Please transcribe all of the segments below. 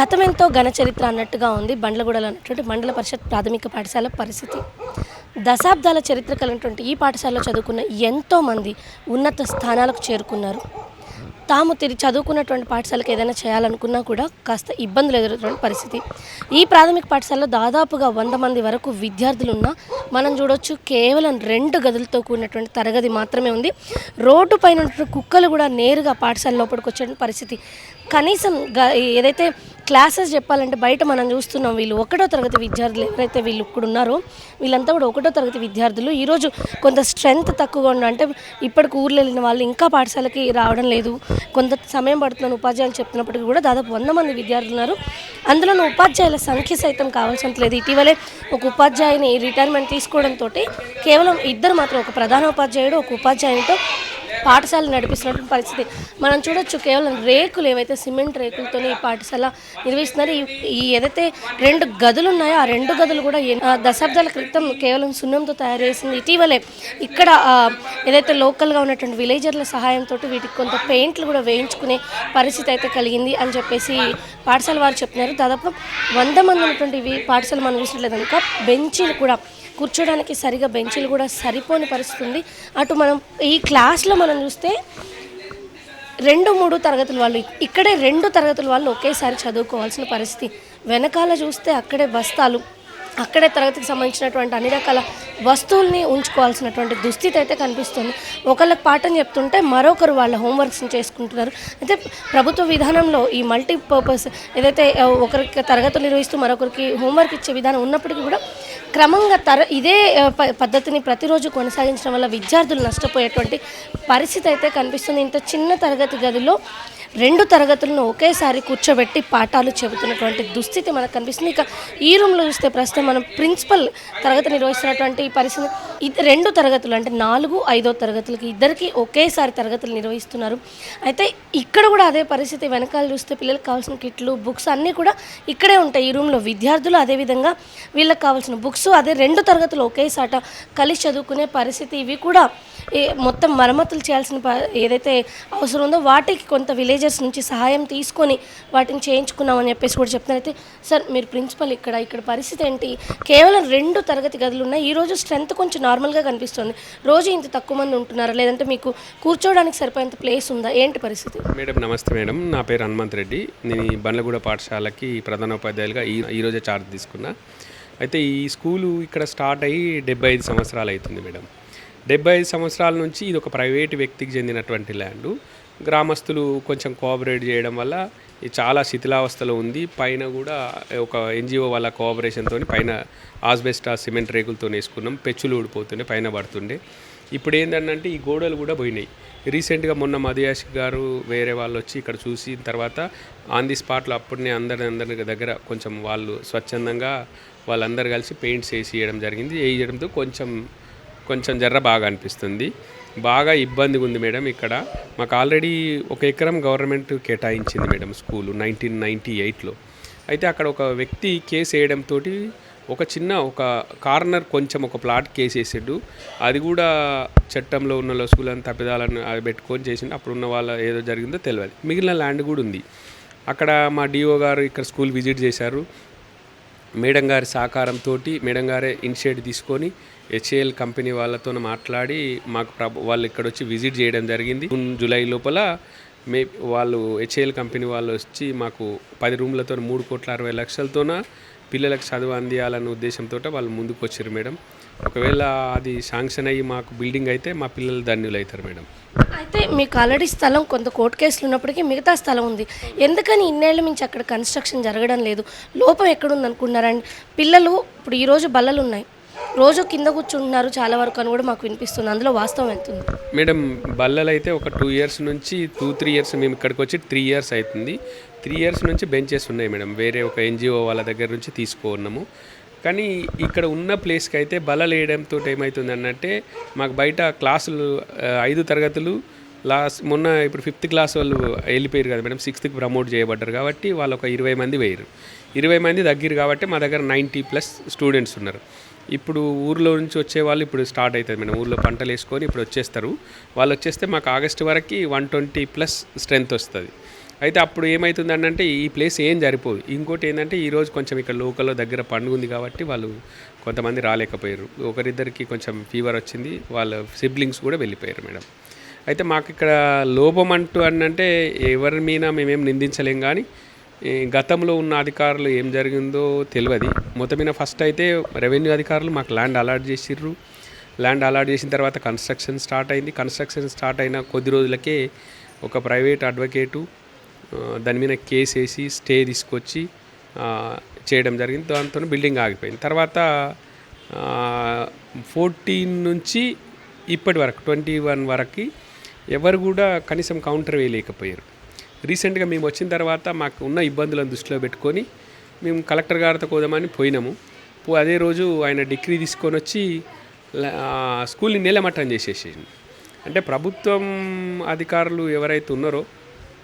గతమెంతో ఘన చరిత్ర అన్నట్టుగా ఉంది బండ్లగూడలో ఉన్నటువంటి మండల పరిషత్ ప్రాథమిక పాఠశాల పరిస్థితి. దశాబ్దాల చరిత్ర కలిగినటువంటి ఈ పాఠశాలలో చదువుకున్న ఎంతోమంది ఉన్నత స్థానాలకు చేరుకున్నారు. తాము తిరిగి చదువుకున్నటువంటి పాఠశాలకు ఏదైనా చేయాలనుకున్నా కూడా కాస్త ఇబ్బందులు ఎదురవుతున్న పరిస్థితి. ఈ ప్రాథమిక పాఠశాలలో దాదాపుగా వంద మంది వరకు విద్యార్థులు ఉన్నా మనం చూడొచ్చు కేవలం రెండు గదులతో కూడినటువంటి తరగతి మాత్రమే ఉంది. రోడ్డు పైన ఉన్నటువంటి కుక్కలు కూడా నేరుగా పాఠశాల లోపలికి వచ్చే పరిస్థితి. కనీసం గ- ఏదైతే క్లాసెస్ చెప్పాలంటే బయట మనం చూస్తున్నాం వీళ్ళు ఒకటో తరగతి విద్యార్థులు ఎవరైతే వీళ్ళు ఇక్కడ ఉన్నారో వీళ్ళంతా కూడా ఒకటో తరగతి విద్యార్థులు. ఈరోజు కొంత స్ట్రెంగ్త్ తక్కువగా ఉండడం అంటే ఇప్పటికి ఊర్లో వెళ్ళిన వాళ్ళు ఇంకా పాఠశాలకి రావడం లేదు. కొంత సమయం పడుతుందని ఉపాధ్యాయులు చెప్తున్నప్పటికీ కూడా దాదాపు వంద మంది విద్యార్థులు ఉన్నారు. అందులో ఉపాధ్యాయుల సంఖ్య సైతం కావాల్సినంత లేదు. ఇటీవలే ఒక ఉపాధ్యాయుని రిటైర్మెంట్ తీసుకోవడంతో కేవలం ఇద్దరు మాత్రం ఒక ప్రధాన ఉపాధ్యాయుడు ఒక ఉపాధ్యాయునితో పాఠశాల నడిపిస్తున్నటువంటి పరిస్థితి. మనం చూడొచ్చు కేవలం రేకులు ఏవైతే సిమెంట్ రేకులతోనే ఈ పాఠశాల నిర్వహిస్తున్నారు ఈ- ఈ ఏదైతే రెండు గదులు ఉన్నాయో ఆ రెండు గదులు కూడా ఆ దశాబ్దాల క్రితం కేవలం సున్నంతో తయారు చేసింది. ఇటీవలే ఇక్కడ ఏదైతే లోకల్గా ఉన్నటువంటి విలేజర్ల సహాయంతో వీటికి కొంత పెయింట్లు కూడా వేయించుకునే పరిస్థితి అయితే కలిగింది అని చెప్పేసి పాఠశాల వారు చెప్తున్నారు. దాదాపు వంద మంది ఉన్నటువంటి పాఠశాల మనం చూసినట్లేదు కనుక బెంచీలు కూడా కూర్చోడానికి సరిగా బెంచీలు కూడా సరిపోని పరిస్థితి ఉంది. అటు మనం ఈ క్లాస్లో మనం చూస్తే రెండు మూడు తరగతుల వాళ్ళు ఇక్కడే రెండు తరగతుల వాళ్ళు ఒకేసారి చదువుకోవాల్సిన పరిస్థితి. వెనకాల చూస్తే అక్కడే బస్తాలు అక్కడే తరగతికి సంబంధించినటువంటి అన్ని రకాల వస్తువుల్ని ఉంచుకోవాల్సినటువంటి దుస్థితి అయితే కనిపిస్తుంది. ఒకళ్ళకి పాఠం చెప్తుంటే మరొకరు వాళ్ళ హోంవర్క్స్ని చేసుకుంటున్నారు. అయితే ప్రభుత్వ విధానంలో ఈ మల్టీపర్పస్ ఏదైతే ఒకరికి తరగతులు నిర్వహిస్తూ మరొకరికి హోంవర్క్ ఇచ్చే విధానం ఉన్నప్పటికీ కూడా క్రమంగా తర ఇదే ప- పద్ధతిని ప్రతిరోజు కొనసాగించడం వల్ల విద్యార్థులు నష్టపోయేటువంటి పరిస్థితి అయితే కనిపిస్తుంది. ఇంత చిన్న తరగతి గదిలో రెండు తరగతులను ఒకేసారి కూర్చోబెట్టి పాఠాలు చెబుతున్నటువంటి దుస్థితి మనకు కనిపిస్తుంది. ఇక ఈ రూమ్లో చూస్తే ప్రస్తుతం మనం ప్రిన్సిపల్ తరగతి నిర్వహిస్తున్నటువంటి ఈ పరిస్థితి ఇది రెండు తరగతులు అంటే నాలుగు ఐదో తరగతులకి ఇద్దరికి ఒకేసారి తరగతులు నిర్వహిస్తున్నారు. అయితే ఇక్కడ కూడా అదే పరిస్థితి వెనకాల చూస్తే పిల్లలకు కావాల్సిన కిట్లు బుక్స్ అన్నీ కూడా ఇక్కడే ఉంటాయి ఈ రూమ్లో. విద్యార్థులు అదేవిధంగా వీళ్ళకి కావాల్సిన బుక్స్ అదే రెండు తరగతులు ఒకేసాట కలిసి చదువుకునే పరిస్థితి ఇవి కూడా ఏ మొత్తం మరమ్మతులు చేయాల్సిన ఏదైతే అవసరం ఉందో వాటికి కొంత విలేజ్ టీచర్స్ నుంచి సహాయం తీసుకొని వాటిని చేయించుకున్నామని చెప్పేసి కూడా చెప్తున్నారు. అయితే సార్ మీరు ప్రిన్సిపల్ ఇక్కడ ఇక్కడ పరిస్థితి ఏంటి? కేవలం రెండు తరగతి గదులు ఉన్నాయి. ఈరోజు స్ట్రెంత్ కొంచెం నార్మల్గా కనిపిస్తుంది. రోజు ఇంత తక్కువ మంది ఉంటున్నారా? లేదంటే మీకు కూర్చోవడానికి సరిపోయేంత ప్లేస్ ఉందా? ఏంటి పరిస్థితి? మేడం నమస్తే మేడం. నా పేరు హనుమంత్ రెడ్డి. నేను బండ్లగూడ పాఠశాలకి ప్రధానోపాధ్యాయులుగా ఈ ఈరోజే చార్జ్ తీసుకున్నా. అయితే ఈ స్కూలు ఇక్కడ స్టార్ట్ అయ్యి డెబ్బై ఐదు సంవత్సరాలు అవుతుంది మేడం. డెబ్బై ఐదు సంవత్సరాల నుంచి ఇది ఒక ప్రైవేట్ వ్యక్తికి చెందినటువంటి ల్యాండు. గ్రామస్తులు కొంచెం కోఆపరేట్ చేయడం వల్ల చాలా శిథిలావస్థలో ఉంది. పైన కూడా ఒక ఎన్జిఓ వాళ్ళ కోఆపరేషన్తో పైన ఆస్బెస్టా సిమెంట్ రేకులతో వేసుకున్నాం. పెచ్చులు ఊడిపోతుండే పైన పడుతుండే. ఇప్పుడు ఏంటంటే ఈ గోడలు కూడా పోయినాయి. రీసెంట్గా మొన్న మధుయాష్ గారు వేరే వాళ్ళు వచ్చి ఇక్కడ చూసిన తర్వాత ఆన్ ది స్పాట్లో అప్పుడనే అందరి అందరి దగ్గర కొంచెం వాళ్ళు స్వచ్ఛందంగా వాళ్ళందరూ కలిసి పెయింట్స్ వేసి ఇవ్వడం జరిగింది. వేయడంతో కొంచెం కొంచెం జర్ర బాగా అనిపిస్తుంది. బాగా ఇబ్బందిగా ఉంది మేడం ఇక్కడ. మాకు ఆల్రెడీ ఒక ఎకరం గవర్నమెంట్ కేటాయించింది మేడం స్కూలు నైన్టీన్ నైంటీ ఎయిట్లో. అయితే అక్కడ ఒక వ్యక్తి కేసు వేయడంతో ఒక చిన్న ఒక కార్నర్ కొంచెం ఒక ప్లాట్ కేసు వేసాడు అది కూడా చట్టంలో ఉన్న లొసుగులను తప్పిదాలను అది పెట్టుకొని చేసిండు. అప్పుడు ఉన్న వాళ్ళ ఏదో జరిగిందో తెలియదు. మిగిలిన ల్యాండ్ కూడా ఉంది. అక్కడ మా డిఓ గారు ఇక్కడ స్కూల్ విజిట్ చేశారు. మేడం గారి సహకారంతో మేడం గారే ఇనిషియేట్ తీసుకొని హెచ్ఏఎల్ కంపెనీ వాళ్ళతో మాట్లాడి మాకు ప్రభ వాళ్ళు ఇక్కడ వచ్చి విజిట్ చేయడం జరిగింది. జూన్ జూలై లోపల మే వాళ్ళు హెచ్ఏఎల్ కంపెనీ వాళ్ళు వచ్చి మాకు పది రూమ్లతో మూడు కోట్ల అరవై లక్షలతోన పిల్లలకు చదువు అందియాలన్న ఉద్దేశంతో వాళ్ళు ముందుకు వచ్చారు మేడం. ఒకవేళ అది శాంక్షన్ అయ్యి మాకు బిల్డింగ్ అయితే మా పిల్లలు ధన్యులు అవుతారు మేడం. అయితే మీకు ఆల్రెడీ స్థలం కొంత కోర్టు కేసులు ఉన్నప్పటికీ మిగతా స్థలం ఉంది. ఎందుకని ఇన్నేళ్ళ నుంచి అక్కడ కన్స్ట్రక్షన్ జరగడం లేదు? లోపం ఎక్కడుంది అనుకున్నారండి పిల్లలు ఇప్పుడు ఈరోజు బల్లలు ఉన్నాయి రోజు కింద కూర్చుంటున్నారు చాలా వరకు అని కూడా మాకు వినిపిస్తుంది. అందులో వాస్తవం ఎంత ఉంది మేడం బల్లలు అయితే ఒక టూ ఇయర్స్ నుంచి టూ త్రీ ఇయర్స్ మేము ఇక్కడికి వచ్చి త్రీ ఇయర్స్ అవుతుంది త్రీ ఇయర్స్ నుంచి బెంచెస్ ఉన్నాయి మేడం. వేరే ఒక ఎన్జిఓ వాళ్ళ దగ్గర నుంచి తీసుకున్నాము. కానీ ఇక్కడ ఉన్న ప్లేస్కి అయితే బల లేయడంతో ఏమవుతుంది అన్నట్టే మాకు బయట క్లాసులు ఐదు తరగతులు లాస్ట్ మొన్న ఇప్పుడు ఫిఫ్త్ క్లాస్ వాళ్ళు వెళ్ళిపోయారు కదా మేడం సిక్స్త్కి ప్రమోట్ చేయబడ్డారు కాబట్టి వాళ్ళు ఒక ఇరవై మంది వేయరు ఇరవై మంది దగ్గర కాబట్టి మా దగ్గర నైంటీ ప్లస్ స్టూడెంట్స్ ఉన్నారు. ఇప్పుడు ఊర్లో నుంచి వచ్చే వాళ్ళు ఇప్పుడు స్టార్ట్ అవుతుంది మేడం ఊర్లో పంటలు వేసుకొని ఇప్పుడు వచ్చేస్తారు. వాళ్ళు వచ్చేస్తే మాకు ఆగస్ట్ వరకు వన్ ట్వంటీ ప్లస్ స్ట్రెంత్ వస్తుంది. అయితే అప్పుడు ఏమవుతుంది అంటే ఈ ప్లేస్ ఏం సరిపోదు ఇంకోటి ఏంటంటే ఈరోజు కొంచెం ఇక్కడ లోకల్లో దగ్గర పండుగ ఉంది కాబట్టి వాళ్ళు కొంతమంది రాలేకపోయారు. ఒకరిద్దరికి కొంచెం ఫీవర్ వచ్చింది. వాళ్ళ సిబ్లింగ్స్ కూడా వెళ్ళిపోయారు మేడం. అయితే మాకు ఇక్కడ లోపం అంటూ అనంటే ఎవరి మీద మేమేం నిందించలేం కానీ గతంలో ఉన్న అధికారులు ఏం జరిగిందో తెలియదు. మొత్తం మీద ఫస్ట్ అయితే రెవెన్యూ అధికారులు మాకు ల్యాండ్ అలాట్ చేసిర్రు. ల్యాండ్ అలాట్ చేసిన తర్వాత కన్స్ట్రక్షన్ స్టార్ట్ అయింది. కన్స్ట్రక్షన్ స్టార్ట్ అయిన కొద్ది రోజులకే ఒక ప్రైవేట్ అడ్వకేటు దాని మీద కేసు వేసి స్టే తీసుకొచ్చి చేయడం జరిగింది. దాంతో బిల్డింగ్ ఆగిపోయింది. తర్వాత ఫోర్టీన్ నుంచి ఇప్పటి వరకు ట్వంటీ వన్ వరకు ఎవరు కూడా కనీసం కౌంటర్ వేయలేకపోయారు. రీసెంట్గా మేము వచ్చిన తర్వాత మాకు ఉన్న ఇబ్బందులను దృష్టిలో పెట్టుకొని మేము కలెక్టర్ గారితో కోదామని పోయినాము. అదే రోజు ఆయన డిగ్రీ తీసుకొని వచ్చి స్కూల్ని నేలమట్టం చేసేసేసింది అంటే ప్రభుత్వం అధికారులు ఎవరైతే ఉన్నారో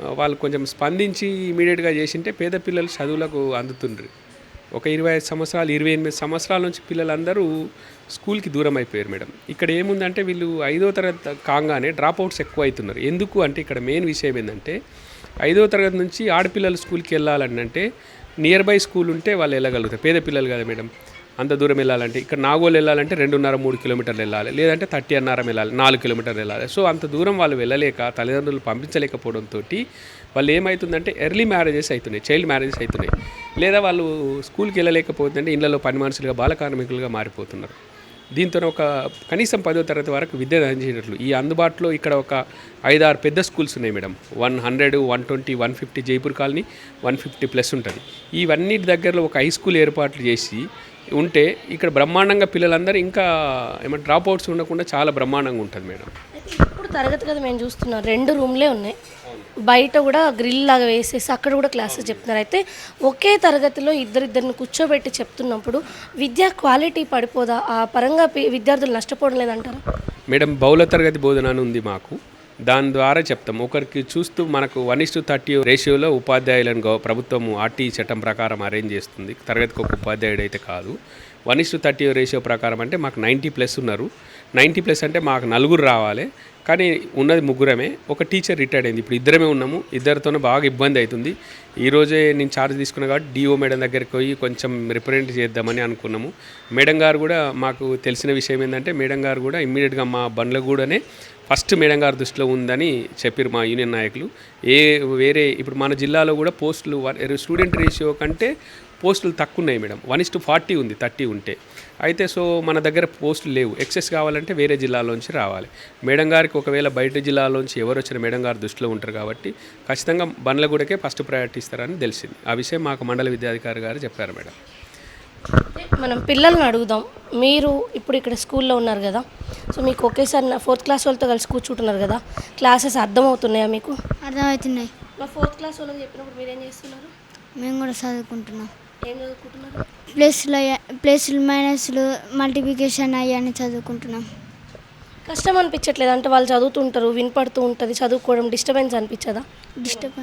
వాళ్ళు కొంచెం స్పందించి ఇమీడియట్గా చేసింటే పేద పిల్లలు చదువులకు అందుతుండ్రు. ఒక ఇరవై ఐదు సంవత్సరాలు ఇరవై ఎనిమిది సంవత్సరాల నుంచి పిల్లలందరూ స్కూల్కి దూరం అయిపోయారు మేడం. ఇక్కడ ఏముందంటే వీళ్ళు ఐదో తరగతి కాగానే డ్రాప్ అవుట్స్ ఎక్కువ అవుతున్నారు ఎందుకు అంటే ఇక్కడ మెయిన్ విషయం ఏంటంటే ఐదో తరగతి నుంచి ఆడపిల్లలు స్కూల్కి వెళ్ళాలని అంటే నియర్ బై స్కూల్ ఉంటే వాళ్ళు వెళ్ళగలుగుతారు. పేద పిల్లలు కదా మేడం. అంత దూరం వెళ్ళాలంటే ఇక్కడ నాగోలు వెళ్ళాలంటే రెండున్నర మూడు కిలోమీటర్లు వెళ్ళాలి. లేదంటే థర్టీ అన్నారం వెళ్ళాలి నాలుగు కిలోమీటర్లు వెళ్ళాలి. సో అంత దూరం వాళ్ళు వెళ్ళలేక తల్లిదండ్రులు పంపించలేకపోవడంతో వాళ్ళు ఏమవుతుందంటే ఎర్లీ మ్యారేజెస్ అవుతున్నాయి చైల్డ్ మ్యారేజెస్ అవుతున్నాయి లేదా వాళ్ళు స్కూల్కి వెళ్ళలేకపోతుందంటే ఇళ్ళలో పని మనుషులుగా బాల కార్మికులుగా మారిపోతున్నారు. దీంతో ఒక కనీసం పదో తరగతి వరకు విద్య అందించినట్లు ఈ అందుబాటులో ఇక్కడ ఒక ఐదారు పెద్ద స్కూల్స్ ఉన్నాయి madam. One hundred one twenty one fifty Jaipur colony one fifty plus ఉంటుంది. ఇవన్నిటి దగ్గరలో ఒక హై స్కూల్ ఏర్పాట్లు చేసి ఉంటే ఇక్కడ బ్రహ్మాండంగా పిల్లలందరూ ఇంకా ఏమంటే డ్రాప్ అవుట్స్ ఉండకుండా చాలా బ్రహ్మాండంగా ఉంటుంది మేడం. ఇప్పుడు తరగతి గది మేము చూస్తున్నాం రెండు రూమ్లే ఉన్నాయి. బయట కూడా గ్రిల్ లాగా వేసేసి అక్కడ కూడా క్లాసెస్ చెప్తున్నారు. అయితే ఒకే తరగతిలో ఇద్దరిద్దరిని కూర్చోబెట్టి చెప్తున్నప్పుడు విద్యా క్వాలిటీ పడిపోదా? ఆ పరంగా విద్యార్థులు నష్టపోవడం లేదంటారా? మేడం బహుళ తరగతి బోధన ఉంది మాకు. దాని ద్వారా చెప్తాం. ఒకరికి చూస్తూ మనకు వన్ ఇస్టు థర్టీ రేషియోలో ఉపాధ్యాయులను గవ- ప్రభుత్వం ఆర్టీ చట్టం ప్రకారం అరేంజ్ చేస్తుంది. తరగతికి ఒక ఉపాధ్యాయుడు అయితే కాదు. వన్ ఇస్టు థర్టీ రేషియో ప్రకారం అంటే మాకు నైంటీ ప్లస్ ఉన్నారు. నైంటీ ప్లస్ అంటే మాకు నలుగురు రావాలి. కానీ ఉన్నది ముగ్గురమే. ఒక టీచర్ రిటైర్డ్ అయింది. ఇప్పుడు ఇద్దరమే ఉన్నాము. ఇద్దరితోనే బాగా ఇబ్బంది అవుతుంది. ఈరోజే నేను ఛార్జ్ తీసుకున్నా కాబట్టి డిఓ మేడం దగ్గరికి పోయి కొంచెం రిప్రజెంట్ చేద్దామని అనుకున్నాము. మేడం గారు కూడా మాకు తెలిసిన విషయం ఏంటంటే మేడం గారు కూడా ఇమ్మీడియట్గా మా బండ్లగూడనే ఫస్ట్ మేడం గారి దృష్టిలో ఉందని చెప్పారు మా యూనియన్ నాయకులు. ఏ వేరే ఇప్పుడు మన జిల్లాలో కూడా పోస్టులు స్టూడెంట్ రేషియో కంటే పోస్టులు తక్కువ ఉన్నాయి madam. One is to forty ఉంది థర్టీ ఉంటే. అయితే సో మన దగ్గర పోస్టులు లేవు. ఎక్సెస్ కావాలంటే వేరే జిల్లాలోంచి రావాలి. మేడం గారికి ఒకవేళ బయట జిల్లాలోంచి ఎవరు వచ్చిన మేడం గారు దృష్టిలో ఉంటారు కాబట్టి ఖచ్చితంగా బండ్లగూడకే ఫస్ట్ ప్రయారిటీ ఇస్తారని తెలిసింది. ఆ విషయం మాకు మండల విద్యాధికారి గారు చెప్పారు మేడం. మనం పిల్లల్ని అడుగుదాం. మీరు ఇప్పుడు ఇక్కడ స్కూల్లో ఉన్నారు కదా. సో మీకు ఒకేసారి నా ఫోర్త్ క్లాస్ వాళ్ళతో కలిసి కూర్చుంటున్నారు కదా. క్లాసెస్ అర్థమవుతున్నాయా మీకు? అర్థమవుతున్నాయి. మా ఫోర్త్ క్లాస్ వాళ్ళకి చెప్పినప్పుడు మీరు ఏం చేస్తున్నారు? మేము కూడా చదువుకుంటున్నాం. ప్లస్లు ప్లస్లు మైనస్లు మల్టిప్లికేషన్ అవన్నీ చదువుకుంటున్నాం. కష్టం అనిపించట్లేదు? అంటే వాళ్ళు చదువుతుంటారు వినపడుతూ ఉంటుంది చదువుకోవడం డిస్టర్బెన్స్ అనిపించదా? డిస్టర్బ్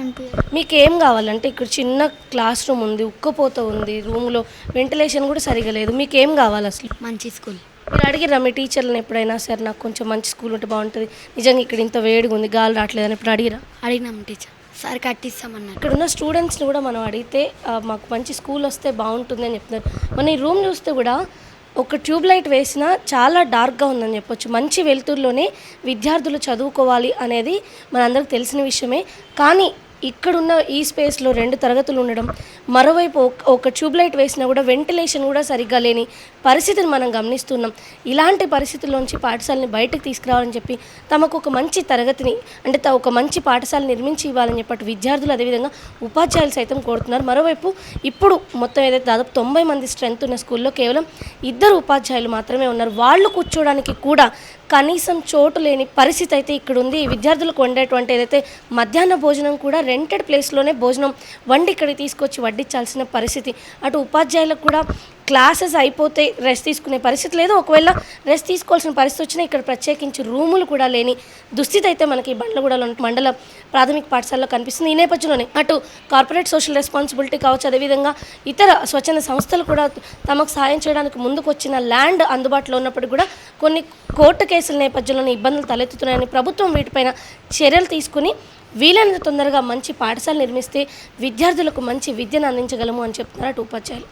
అనిపి మీకు ఏం కావాలంటే ఇక్కడ చిన్న క్లాస్ రూమ్ ఉంది ఉక్కపోత ఉంది రూమ్లో వెంటిలేషన్ కూడా సరిగా లేదు. మీకు ఏం కావాలి అసలు? మంచి స్కూల్. మీరు అడిగిరా మీ టీచర్లను ఎప్పుడైనా సరే నాకు కొంచెం మంచి స్కూల్ ఉంటే బాగుంటుంది. నిజంగా ఇక్కడ ఇంత వేడిగా ఉంది గాలి రావట్లేదని ఇప్పుడు అడిగిరా అడిగినాం టీచర్. సార్ కట్టిస్తామన్నారు. ఇక్కడ ఉన్న స్టూడెంట్స్ని కూడా మనం అడిగితే మాకు మంచి స్కూల్ వస్తే బాగుంటుంది అని చెప్తున్నారు. మన ఈ రూమ్ చూస్తే కూడా ఒక ట్యూబ్ లైట్ వేసినా చాలా డార్క్గా ఉందని చెప్పొచ్చు. మంచి వెలుతురులోనే విద్యార్థులు చదువుకోవాలి అనేది మనందరికి తెలిసిన విషయమే. కానీ ఇక్కడున్న ఈ స్పేస్లో రెండు తరగతులు ఉండడం మరోవైపు ఒక- ఒక ట్యూబ్ లైట్ వేసినా కూడా వెంటిలేషన్ కూడా సరిగ్గా లేని పరిస్థితిని మనం గమనిస్తున్నాం. ఇలాంటి పరిస్థితుల్లోంచి పాఠశాలని బయటకు తీసుకురావాలని చెప్పి తమకు ఒక మంచి తరగతిని అంటే ఒక మంచి పాఠశాల నిర్మించి ఇవ్వాలని చెప్పి విద్యార్థులు అదేవిధంగా ఉపాధ్యాయులు సైతం కోరుతున్నారు. మరోవైపు ఇప్పుడు మొత్తం ఏదైతే దాదాపు తొంభై మంది స్ట్రెంత్ ఉన్న స్కూల్లో కేవలం ఇద్దరు ఉపాధ్యాయులు మాత్రమే ఉన్నారు. వాళ్ళు కూర్చోడానికి కూడా కనీసం చోటు లేని పరిస్థితి అయితే ఇక్కడ ఉంది. విద్యార్థులకు వండేటువంటి ఏదైతే మధ్యాహ్న భోజనం కూడా రెంటెడ్ ప్లేస్లోనే భోజనం వండి ఇక్కడికి తీసుకొచ్చి వడ్డించాల్సిన పరిస్థితి. అటు ఉపాధ్యాయులకు కూడా క్లాసెస్ అయిపోతే రెస్ట్ తీసుకునే పరిస్థితి లేదు. ఒకవేళ రెస్ట్ తీసుకోవాల్సిన పరిస్థితి వచ్చినా ఇక్కడ ప్రత్యేకించి రూములు కూడా లేని దుస్థితి అయితే మనకి బండ్లగూడలో మండల ప్రాథమిక పాఠశాలలో కనిపిస్తుంది. ఈ నేపథ్యంలోనే అటు కార్పొరేట్ సోషల్ రెస్పాన్సిబిలిటీ కావచ్చు అదేవిధంగా ఇతర స్వచ్ఛంద సంస్థలు కూడా తమకు సాయం చేయడానికి ముందుకు వచ్చిన ల్యాండ్ అందుబాటులో ఉన్నప్పటికీ కూడా కొన్ని కోర్టు కేసుల నేపథ్యంలోనే ఇబ్బందులు తలెత్తుతున్నాయని ప్రభుత్వం వీటిపైన చర్యలు తీసుకుని వీలైనంత తొందరగా మంచి పాఠశాల నిర్మిస్తే విద్యార్థులకు మంచి విద్యను అందించగలము అని చెప్తున్నారు అటు ఉపాధ్యాయులు